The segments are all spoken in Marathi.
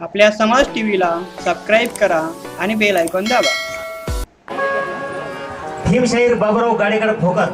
आपल्या समाज टी व्हीला सबस्क्राईब करा आणि बेल ऐकून दाबा. भीमशाहीर बाबुराव गाडेकर भोकर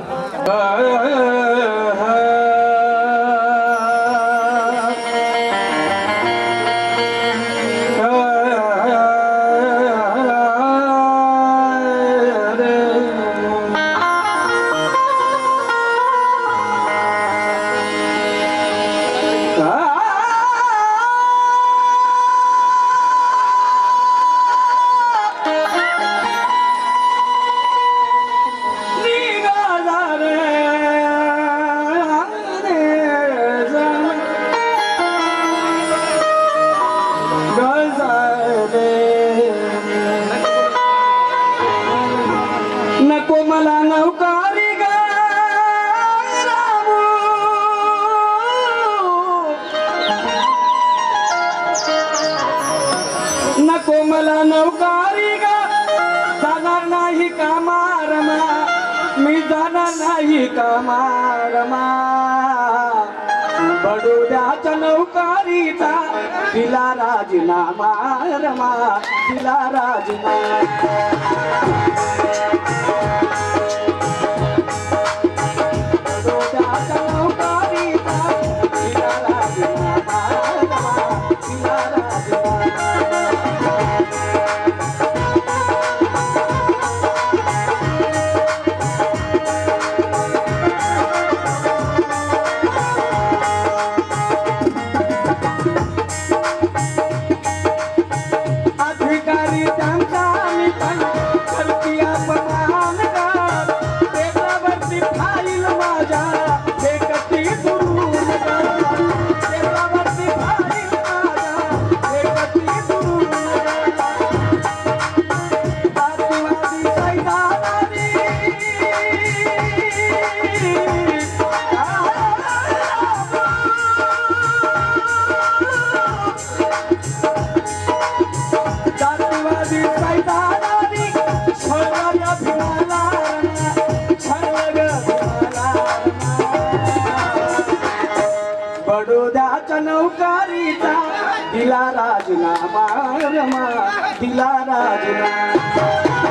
मला नौकारी ग. नको मला नौकारी ग. जाणार नाही कामारमा मी जाणार नाही कामारमा बडोद्याच्या नौकारीचा तिला राजीनामा रमा. तिला राजीनामा. दिला राजीनामा रमा दिला राजीनामा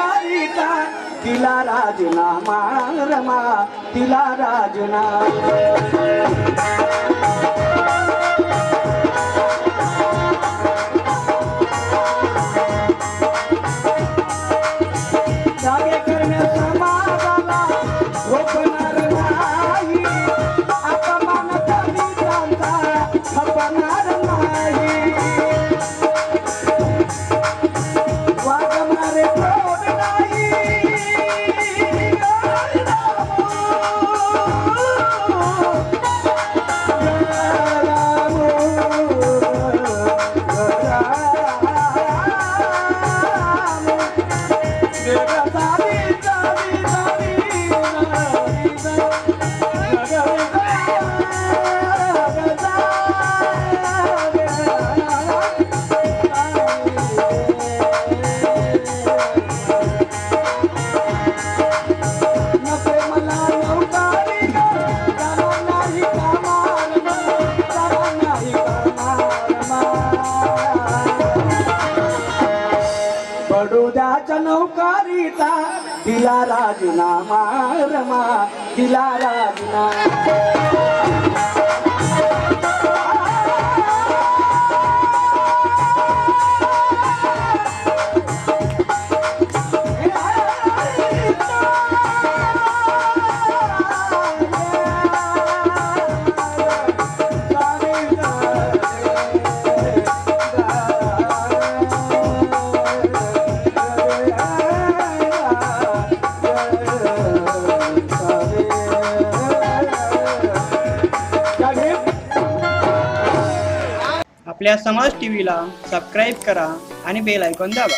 सारिका तिला राजना रमा तिला राजना तिला दिला राजीनामा रमा दिला आपल्या समाज टीव्हीला सबस्क्राईब करा आणि बेल आयकॉन दाबा.